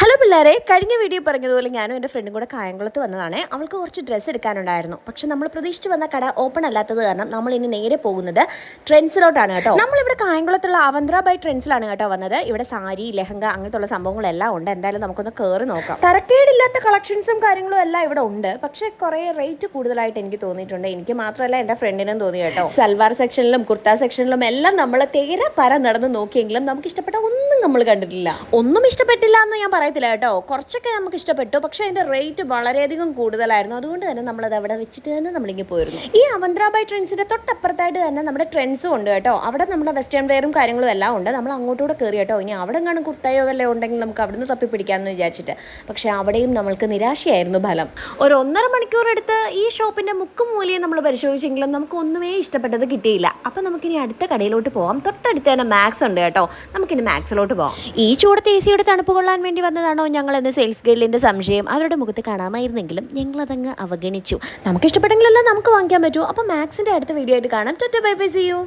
Hello പിള്ളേരെ കഴിഞ്ഞ video പറഞ്ഞതുപോലെ ഞാനും എന്റെ ഫ്രണ്ടും കൂടെ കായംകുളത്ത് വന്നതാണ്. അവൾക്ക് കുറച്ച് ഡ്രസ്സ് എടുക്കാനുണ്ടായിരുന്നു. പക്ഷെ നമ്മൾ പ്രതീക്ഷിച്ച് വന്ന കട ഓപ്പൺ അല്ലാത്തത് കാരണം നമ്മൾ ഇനി നേരെ പോകുന്നത് ട്രെൻഡ്സിലോട്ടാണ് കേട്ടോ. നമ്മളിവിടെ കായംകുളത്തുള്ള അവന്ത്ര ബൈ ട്രെൻഡ്സിലാണ് കേട്ടോ വന്നത്. ഇവിടെ സാരി ലെഹങ്ക അങ്ങനത്തെ സംഭവങ്ങളെല്ലാം ഉണ്ട്. എന്തായാലും നമുക്കൊന്ന് കയറി നോക്കാം. തരക്കേടില്ലാത്ത കളക്ഷൻസും കാര്യങ്ങളും എല്ലാം ഇവിടെ ഉണ്ട്. പക്ഷെ കുറേ റേറ്റ് കൂടുതലായിട്ട് എനിക്ക് തോന്നിയിട്ടുണ്ട്. എനിക്ക് മാത്രമല്ല എന്റെ ഫ്രണ്ടിനും തോന്നി കേട്ടോ. സൽവാർ സെക്ഷനിലും കുർത്ത സെക്ഷനിലും എല്ലാം നമ്മൾ തേര പര നടന്ന് നോക്കിയെങ്കിലും നമുക്ക് ഇഷ്ടപ്പെട്ട ഒന്നും നമ്മൾ കണ്ടിട്ടില്ല. ഒന്നും ഇഷ്ടപ്പെട്ടില്ല എന്ന് ഞാൻ പറയത്തില്ല കേട്ടോ. കുറച്ചൊക്കെ നമുക്ക് ഇഷ്ടപ്പെട്ടു. പക്ഷേ അതിന്റെ റേറ്റ് വളരെയധികം കൂടുതലായിരുന്നു. അതുകൊണ്ട് തന്നെ നമ്മളത് അവിടെ വെച്ചിട്ട് തന്നെ നമ്മളിങ്ങനെ പോയിരുന്നു. ഈ അവന്ത്ര ബൈ ട്രെൻഡ്സിന്റെ തൊട്ടപ്പുറത്തായിട്ട് തന്നെ നമ്മുടെ ട്രെൻഡ്സും ഉണ്ട് കേട്ടോ. അവിടെ നമ്മുടെ വെസ്റ്റേൺ വെയറും കാര്യങ്ങളും എല്ലാം ഉണ്ട്. നമ്മൾ അങ്ങോട്ടൂടെ കയറി കേട്ടോ. ഇനി അവിടെ കാണും കുർത്തയോ വല്ലതും ഉണ്ടെങ്കിൽ നമുക്ക് അവിടുന്ന് തപ്പി പിടിക്കാമെന്ന് വിചാരിച്ചിട്ട്. പക്ഷേ അവിടെയും നമ്മൾക്ക് നിരാശയായിരുന്നു ഫലം. ഒരു ഒന്നര മണിക്കൂർ എടുത്ത് ഈ ഷോപ്പിന്റെ മുക്കും മൂലയും നമ്മൾ പരിശോധിച്ചെങ്കിലും നമുക്ക് ഒന്നുമേ ഇഷ്ടപ്പെട്ടത് കിട്ടിയില്ല. അപ്പം നമുക്കിനി അടുത്ത കടയിലോട്ട് പോകാം തൊട്ടടുത്ത് തന്നെ മാക്സ് ഉണ്ട് കേട്ടോ. നമുക്കിനി മാക്സിലോട്ട് പോകാം ഈ ചൂടത്ത് എ സിയുടെ തണുപ്പ് കൊള്ളാൻ വേണ്ടി വന്നതാണോ ഞങ്ങൾ എന്ന് സെയിൽസ് ഗേളിന്റെ സംശയം. അവരുടെ മുഖത്ത് കാണാമായിരുന്നെങ്കിലും ഞങ്ങളതങ്ങ് അവഗണിച്ചു. നമുക്ക് ഇഷ്ടപ്പെട്ടെങ്കിലല്ല നമുക്ക് വാങ്ങിക്കാൻ പറ്റൂ. അപ്പോൾ മാക്സിന്റെ അടുത്ത വീഡിയോ ആയിട്ട് കാണാം. തൊറ്റ ബൈ ബൈ സി യു